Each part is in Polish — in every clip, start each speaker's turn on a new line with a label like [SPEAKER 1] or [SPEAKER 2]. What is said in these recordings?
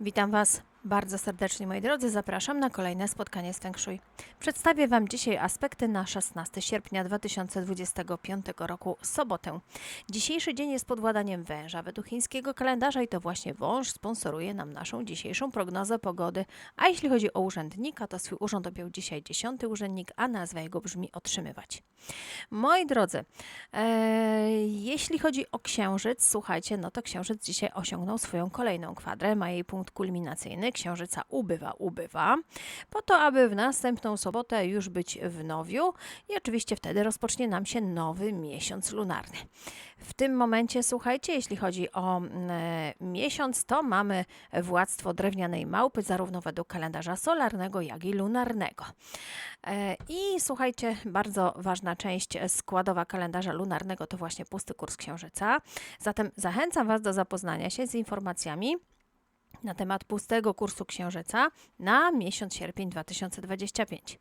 [SPEAKER 1] Witam Was bardzo serdecznie, moi drodzy. Zapraszam na kolejne spotkanie z Feng Shui. Przedstawię Wam dzisiaj aspekty na 16 sierpnia 2025 roku, sobotę. Dzisiejszy dzień jest pod władaniem węża według chińskiego kalendarza i to właśnie wąż sponsoruje nam naszą dzisiejszą prognozę pogody. A jeśli chodzi o urzędnika, to swój urząd objął dzisiaj 10 urzędnik, a nazwa jego brzmi otrzymywać. Moi drodzy, e, jeśli chodzi o księżyc, słuchajcie, no to księżyc dzisiaj osiągnął swoją kolejną kwadrę, ma jej punkt kulminacyjny, księżyca ubywa, ubywa, po to, aby w następną sobotę już być w nowiu i oczywiście wtedy rozpocznie nam się nowy miesiąc lunarny. W tym momencie, słuchajcie, jeśli chodzi o mm, e, miesiąc, to mamy władztwo drewnianej małpy, zarówno według kalendarza solarnego, jak i lunarnego. E, I słuchajcie, bardzo ważna część składowa kalendarza lunarnego to właśnie pusty kurs księżyca. Zatem zachęcam Was do zapoznania się z informacjami na temat pustego kursu księżyca na miesiąc sierpień 2025.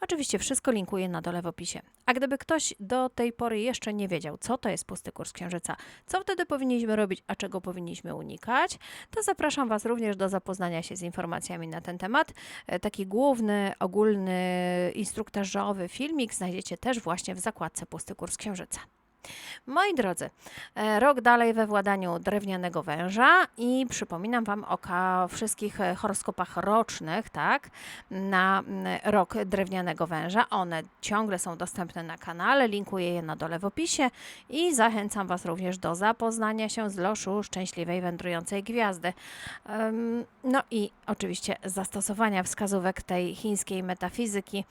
[SPEAKER 1] Oczywiście wszystko linkuję na dole w opisie. A gdyby ktoś do tej pory jeszcze nie wiedział, co to jest pusty kurs księżyca, co wtedy powinniśmy robić, a czego powinniśmy unikać, to zapraszam Was również do zapoznania się z informacjami na ten temat. E, Taki główny, ogólny, instruktażowy filmik znajdziecie też właśnie w zakładce Pusty Kurs Księżyca. Moi drodzy, e, rok dalej we władaniu drewnianego węża i przypominam Wam o wszystkich e, horoskopach rocznych, tak, na rok drewnianego węża. One ciągle są dostępne na kanale, linkuję je na dole w opisie i zachęcam Was również do zapoznania się z loszu szczęśliwej wędrującej gwiazdy. No i oczywiście zastosowania wskazówek tej chińskiej metafizyki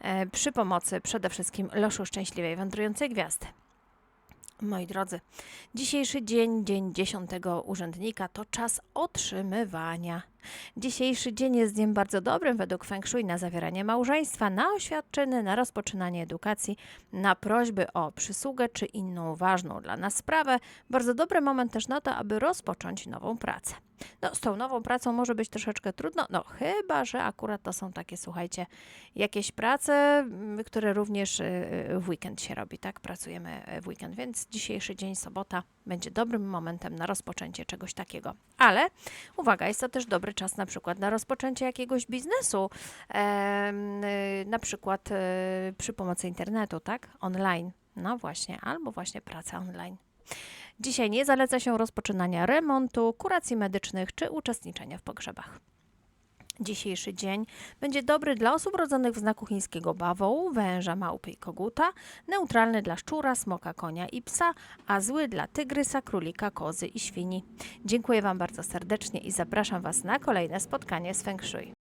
[SPEAKER 1] e, przy pomocy przede wszystkim loszu szczęśliwej wędrującej gwiazdy. Moi drodzy, dzisiejszy dzień, dzień dziesiątego urzędnika, to czas otrzymywania. Dzisiejszy dzień jest dniem bardzo dobrym według Feng Shui na zawieranie małżeństwa, na oświadczyny, na rozpoczynanie edukacji, na prośby o przysługę czy inną ważną dla nas sprawę. Bardzo dobry moment też na to, aby rozpocząć nową pracę. No, z tą nową pracą może być troszeczkę trudno, no chyba, że akurat to są takie, słuchajcie, jakieś prace, mm, które również y, y, w weekend się robi, tak? Pracujemy y, w weekend, więc dzisiejszy dzień, sobota, będzie dobrym momentem na rozpoczęcie czegoś takiego. Ale uwaga, jest to też dobry czas na przykład na rozpoczęcie jakiegoś biznesu, y, na przykład y, przy pomocy internetu, tak? Online. No właśnie, albo właśnie praca online. Dzisiaj nie zaleca się rozpoczynania remontu, kuracji medycznych czy uczestniczenia w pogrzebach. Dzisiejszy dzień będzie dobry dla osób rodzonych w znaku chińskiego bawołu, węża, małpy i koguta, neutralny dla szczura, smoka, konia i psa, a zły dla tygrysa, królika, kozy i świni. Dziękuję Wam bardzo serdecznie i zapraszam Was na kolejne spotkanie z Feng Shui.